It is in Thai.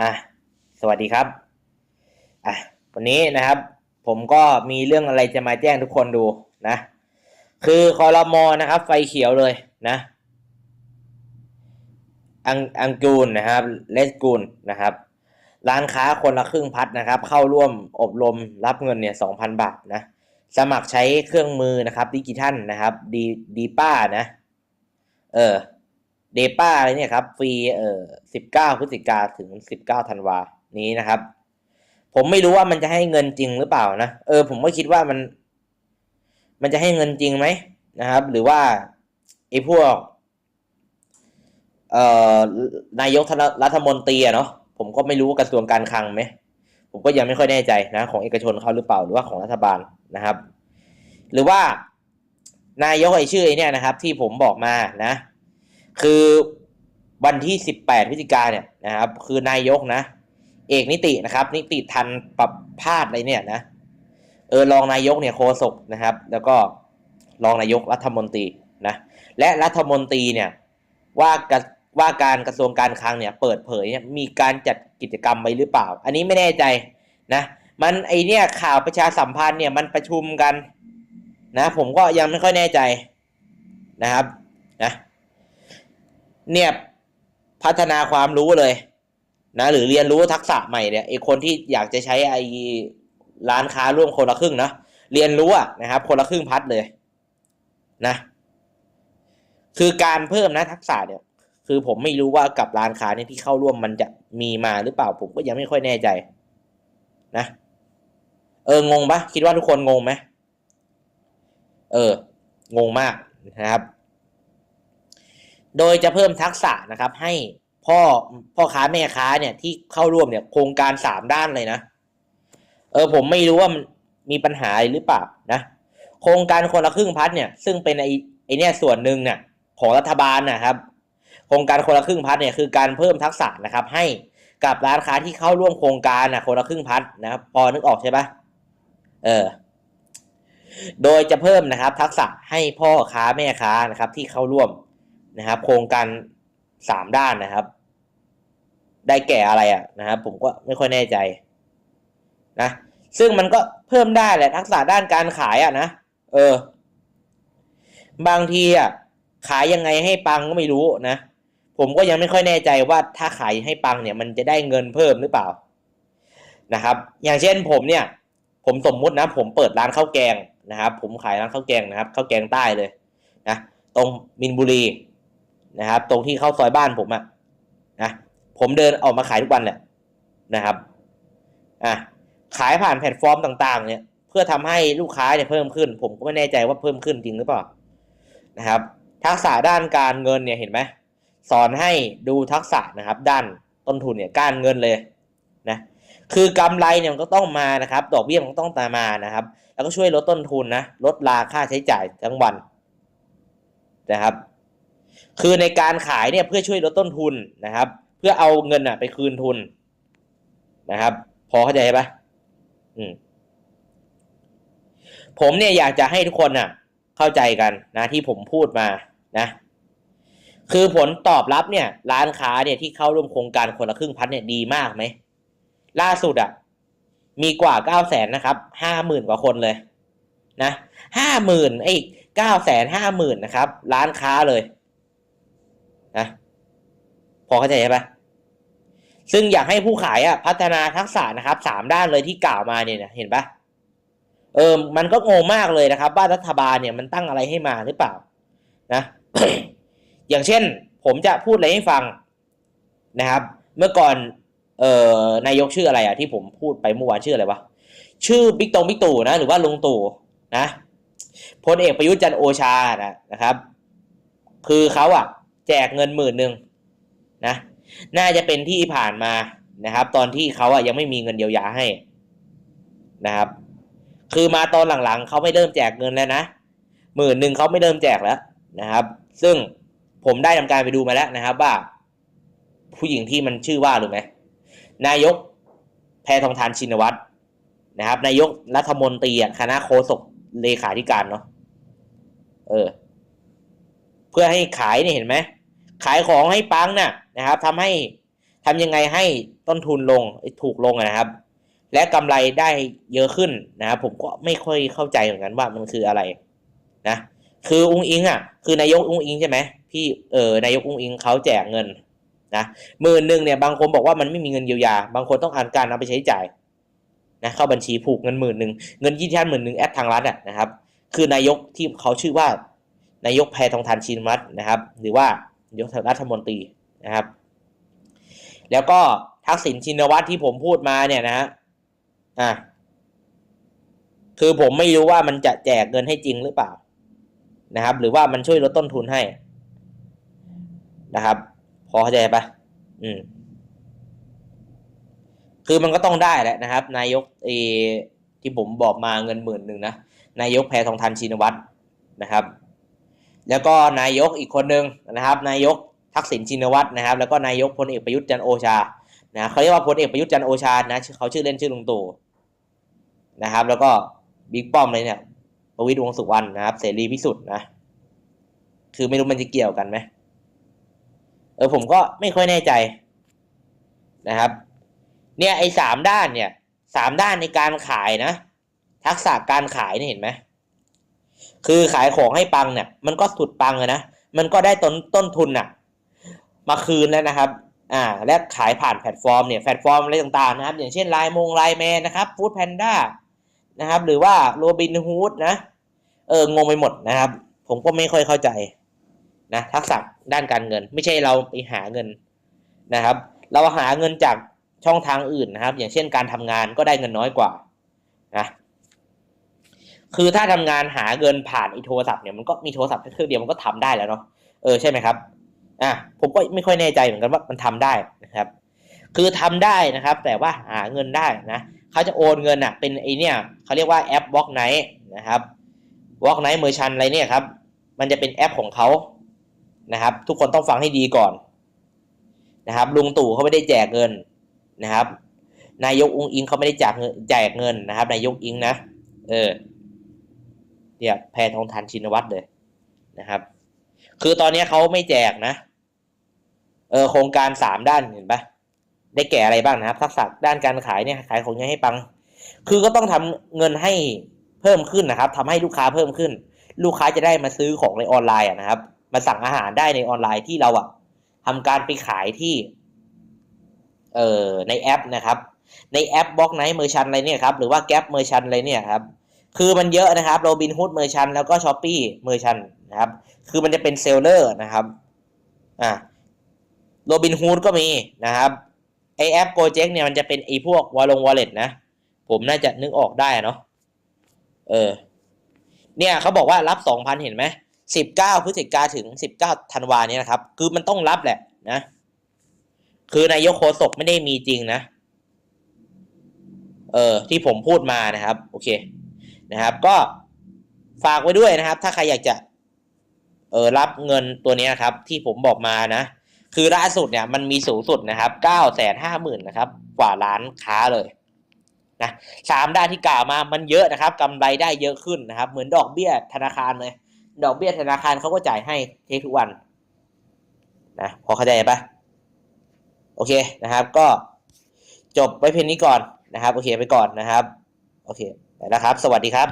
อะสวัสดีครับอะวันนี้นะครับ ผมก็มีเรื่องอะไรจะมาแจ้งทุกคนดูนะ คือคอรมอนะครับ ไฟเขียวเลยนะอังอังกูลนะครับเลสกูลนะครับ ร้านค้าคนละครึ่งพัดนะครับ เข้าร่วมอบรมรับเงินเนี่ยสองพันบาทนะ สมัครใช้เครื่องมือนะครับดิจิทัลนะครับดีดีป้านะ เออ เดป้าอะไรเนี่ยครับฟรีเอ่อสิบเก้าพฤศจิกาถึงสิบเก้าธันวานี้นะครับ ผมไม่รู้ว่ามันจะให้เงินจริงหรือเปล่านะเออ ผมก็คิดว่ามัน มันจะให้เงินจริงไหมนะครับ หรือว่าไอ้พวก เอ่อนายกรัฐมนตรีอะเนาะผมก็ไม่รู้กระทรวงการคลังไหมผมก็ยังไม่ค่อยแน่ใจนะ ของเอกชนเขาหรือเปล่าหรือว่าของรัฐบาลนะครับ หรือว่านายกไอ้ชื่อไอเนี่ยนะครับ ที่ผมบอกมานะ คือวันที่สิบแปดพฤศจิกาเนี่ยนะครับ คือนายกนะ เอกนิตินะครับ นิติทันปรับพาดอะไรเนี่ยนะเออรองนายกเนี่ยโคศกนะครับ แล้วก็รองนายกรัฐมนตรีนะและรัฐมนตรีเนี่ยว่ากว่าการกระทรวงการคลังเนี่ยเปิดเผยเนี่ยมีการจัดกิจกรรมไว้หรือเปล่า อันนี้ไม่แน่ใจนะมันไอเนี่ยข่าวประชาสัมพันธ์เนี่ยมันประชุมกันนะผมก็ยังไม่ค่อยแน่ใจนะครับนะ เนี่ยพัฒนาความรู้เลยนะหรือเรียนรู้ทักษะใหม่เนี่ยไอคนที่อยากจะใช้ไอร้านค้าร่วมคนละครึ่งนะเรียนรู้นะครับ คนละครึ่งพัดเลยนะคือการเพิ่มนะทักษะเนี่ย คือผมไม่รู้ว่ากับร้านค้าเนี่ยที่เข้าร่วมมันจะมีมาหรือเปล่าผมก็ยังไม่ค่อยแน่ใจ นะเอองงปะคิดว่าทุกคนงงไหมเออ งงมากนะครับ โดยจะเพิ่มทักษะนะครับให้พ่อพ่อค้าแม่ค้าเนี่ยที่เข้าร่วมเนี่ยโครงการสามด้านเลยนะ เออผมไม่รู้ว่ามันมีปัญหาหรือเปล่านะ โครงการคนละครึ่งพัดเนี่ยซึ่งเป็นไอไอเนี่ยส่วนหนึ่งเนี่ยของรัฐบาลนะครับ โครงการคนละครึ่งพัดเนี่ยคือการเพิ่มทักษะนะครับ ให้กับร้านค้าที่เข้าร่วมโครงการนะคนละครึ่งพัดนะครับพอนึกออกใช่ปะเออโดยจะเพิ่มนะครับ ทักษะให้พ่อค้าแม่ค้านะครับ ที่เข้าร่วม นะครับ โครงการสามด้านนะครับ ได้แก่อะไรอะนะครับ ผมก็ไม่ค่อยแน่ใจนะซึ่งมันก็เพิ่มได้แหละทักษะด้านการขายอะนะเออ บางทีอะขายยังไงให้ปังก็ไม่รู้นะผมก็ยังไม่ค่อยแน่ใจว่าถ้าขายให้ปังเนี่ย มันจะได้เงินเพิ่มหรือเปล่านะครับ อย่างเช่นผมเนี่ย ผมสมมุตินะ ผมเปิดร้านข้าวแกงนะครับ ผมขายร้านข้าวแกงนะครับข้าวแกงใต้เลยนะตรงมินบุรี นะครับ ตรงที่เข้าซอยบ้านผมอะนะผมเดินออกมาขายทุกวันแหละนะครับอะขายผ่านแพลตฟอร์มต่าง ๆ เนี่ย เพื่อทำให้ลูกค้าเนี่ยเพิ่มขึ้น ผมก็ไม่แน่ใจว่าเพิ่มขึ้นจริงหรือเปล่านะครับ ทักษะด้านการเงินเนี่ยเห็นไหมสอนให้ดูทักษะนะครับ ด้านต้นทุนเนี่ยการเงินเลยนะคือกำไรเนี่ยมันก็ต้องมานะครับ ดอกเบี้ยมันก็ต้องตามมานะครับ แล้วก็ช่วยลดต้นทุนนะลดราค่าใช้จ่ายทั้งวันนะครับ คือในการขายเนี่ยเพื่อช่วยลดต้นทุนนะครับ เพื่อเอาเงินอะ ไปคืนทุนนะครับ พอเข้าใจปะอืมผมเนี่ยอยากจะให้ทุกคนอะ เข้าใจกันนะที่ผมพูดมานะ คือผลตอบรับเนี่ย ร้านค้าเนี่ยที่เข้าร่วมโครงการคนละครึ่งพันเนี่ยดีมากไหมล่าสุดอะ มีกว่าเก้าแสนนะครับห้าหมื่นกว่าคนเลยนะห้าหมื่นไอ้เก้าแสนห้าหมื่นนะครับ ร้านค้าเลย นะพอเข้าใจใช่ปะซึ่งอยากให้ผู้ขายอะพัฒนาทักษะนะครับสามด้านเลยที่กล่าวมาเนี่ยเห็นปะเออมันก็งงมากเลยนะครับ ว่ารัฐบาลเนี่ยมันตั้งอะไรให้มาหรือเปล่า นะอย่างเช่น ผมจะพูดอะไรให้ฟังนะครับ เมื่อก่อน เอ่อนายกชื่ออะไรอะที่ผมพูดไปเมื่อวานชื่ออะไรวะชื่อบิ๊กตงบิ๊กตู่นะ หรือว่าลุงตู่นะพลเอกประยุทธ์จันโอชานะนะครับ คือเขาอะ แจกเงินหมื่นหนึ่งนะน่าจะเป็นที่ผ่านมานะครับ ตอนที่เขาอะยังไม่มีเงินเยียวยาให้นะครับ คือมาตอนหลังๆเขาไม่เริ่มแจกเงินแล้วนะหมื่นหนึ่งเขาไม่เริ่มแจกแล้วนะครับ ซึ่งผมได้ทำการไปดูมาแล้วนะครับ ว่า ผู้หญิงที่มันชื่อว่าหรือไหมนายกแพทองทานชินวัตรนะครับ นายกรัฐมนตรีคณะโฆษกเลขาธิการเนาะเออ เพื่อให้ขายเนี่ยเห็นไหมขายของให้ปังน่ะนะครับทำให้ทำยังไงให้ต้นทุนลงเอ้ถูกลงนะครับ และกำไรได้เยอะขึ้นนะครับผมก็ไม่ค่อยเข้าใจเหมือนกันว่ามันคืออะไรนะคืออุ้งอิงอะคือนายกอุ้งอิงใช่ไหมพี่เออนายกอุ้งอิงเขาแจกเงินนะหมื่นหนึ่งเนี่ยบางคนบอกว่ามันไม่มีเงินเยียวยา บางคนต้องอ่านการเอาไปใช้จ่ายนะเข้าบัญชีผูกเงินหมื่นหนึ่งเงินยี่ท่านหมื่นหนึ่งแอดทางรัฐอะนะครับ คือนายกที่เขาชื่อว่า นายกแพทองทานชินวัตรนะครับ หรือว่านายกรัฐมนตรีนะครับ แล้วก็ทักษิณชินวัตรที่ผมพูดมาเนี่ยนะฮะอะคือผมไม่รู้ว่ามันจะแจกเงินให้จริงหรือเปล่านะครับ หรือว่ามันช่วยลดต้นทุนให้นะครับ พอเข้าใจปะอืม คือมันก็ต้องได้แหละนะครับ นายกเออที่ผมบอกมาเงินหมื่นหนึ่งนะนายกแพทองทานชินวัตรนะครับ แล้วก็นายกอีกคนหนึ่งนะครับ นายกทักษิณชินวัตรนะครับ แล้วก็นายกพลเอกประยุทธ์จันโอชานะเขาเรียกว่าพลเอกประยุทธ์จันโอชานะเขาชื่อเล่นชื่อลุงตู่นะครับ แล้วก็บิ๊กป้อมเลยเนี่ยประวิตรวงสุวรรณนะครับ เสรีพิสุทธิ์นะ คือไม่รู้มันจะเกี่ยวกันไหมเออผมก็ไม่ค่อยแน่ใจนะครับ เนี่ยไอ้สามด้านเนี่ยสามด้านในการขายนะ ทักษะการขายเนี่ยเห็นไหม คือขายของให้ปังเนี่ย มันก็สุดปังเลยนะ มันก็ได้ต้นต้นทุนน่ะ มาคืนแล้วนะครับ อ่า และขายผ่านแพลตฟอร์มเนี่ย แพลตฟอร์มอะไรต่างๆนะครับ อย่างเช่นไลน์มงไลน์แมนนะครับฟู้ดแพนด้านะครับ หรือว่าโรบินฮูดนะ เออ งงไปหมดนะครับ ผมก็ไม่ค่อยเข้าใจนะทักษะด้านการเงิน ไม่ใช่เราไปหาเงินนะครับ เราหาเงินจากช่องทางอื่นนะครับ อย่างเช่นการทำงานก็ได้เงินน้อยกว่านะ คือถ้าทำงานหาเงินผ่านไอีโทรศัพท์เนี่ยมันก็มีโทรศัพท์แค่เครื่องเดียวมันก็ทำได้แล้วเนาะเออใช่ไหมครับอะผมก็ไม่ค่อยแน่ใจเหมือนกันว่ามันทำได้นะครับ คือทำได้นะครับ แต่ว่าหาเงินได้นะเขาจะโอนเงินอะเป็นไอเนี่ยเขาเรียกว่าแอป Walk Night นะครับ Walk Night Merchant อะไรเนี่ยครับ มันจะเป็นแอปของเขานะครับ ทุกคนต้องฟังให้ดีก่อนนะครับ ลุงตู่เขาไม่ได้แจกเงินนะครับ นายกอุงอิงเขาไม่ได้แจกเงินแจกเงินนะครับ นายกอิงนะ เออ เนี่ยแพทองทานชินวัตรเลยนะครับ คือตอนนี้เขาไม่แจกนะ เออโครงการสามด้านเห็นปะได้แก่อะไรบ้างนะครับ ทักษะด้านการขายเนี่ยขายของยังให้ปัง คือก็ต้องทำเงินให้เพิ่มขึ้นนะครับทำให้ลูกค้าเพิ่มขึ้น ลูกค้าจะได้มาซื้อของในออนไลน์นะครับ มาสั่งอาหารได้ในออนไลน์ที่เราอะทำการไปขายที่ เอ่อในแอปนะครับ ในแอปบล็อกไนท์เมอร์ชันอะไรเนี่ยครับ หรือว่าแก๊ปเมอร์ชันอะไรเนี่ยครับ คือมันเยอะนะครับโรบินฮูดเมอร์ชันแล้วก็ช้อปปี้เมอร์ชันนะครับ คือมันจะเป็นเซลเลอร์นะครับอ่าโรบินฮูดก็มีนะครับไอแอปโกเจ็กเนี่ยมันจะเป็นไอพวกวอลลงวอลเล็ตนะ ผมน่าจะนึกออกได้เนาะเออ เนี่ยเขาบอกว่ารับสองพันเห็นไหมสิบเก้าพฤศจิกาถึงสิบเก้าธันวาเนี่ยนะครับ คือมันต้องรับแหละนะ คือนายกโฆษกไม่ได้มีจริงนะ เออ ที่ผมพูดมานะครับ โอเค นะครับ ก็ฝากไว้ด้วยนะครับ ถ้าใครอยากจะเออรับเงินตัวนี้นะครับ ที่ผมบอกมานะ คือล่าสุดเนี่ยมันมีสูงสุดนะครับเก้าแสนห้าหมื่นนะครับ กว่าร้านค้าเลยนะสามด้านที่กล่าวมามันเยอะนะครับกำไรได้เยอะขึ้นนะครับ เหมือนดอกเบี้ยธนาคารเลย ดอกเบี้ยธนาคารเขาก็จ่ายให้เททุกวันนะพอเข้าใจปะโอเคนะครับ ก็จบไว้เพียงนี้ก่อนนะครับ โอเคไปก่อนนะครับ โอเค นะครับ สวัสดีครับ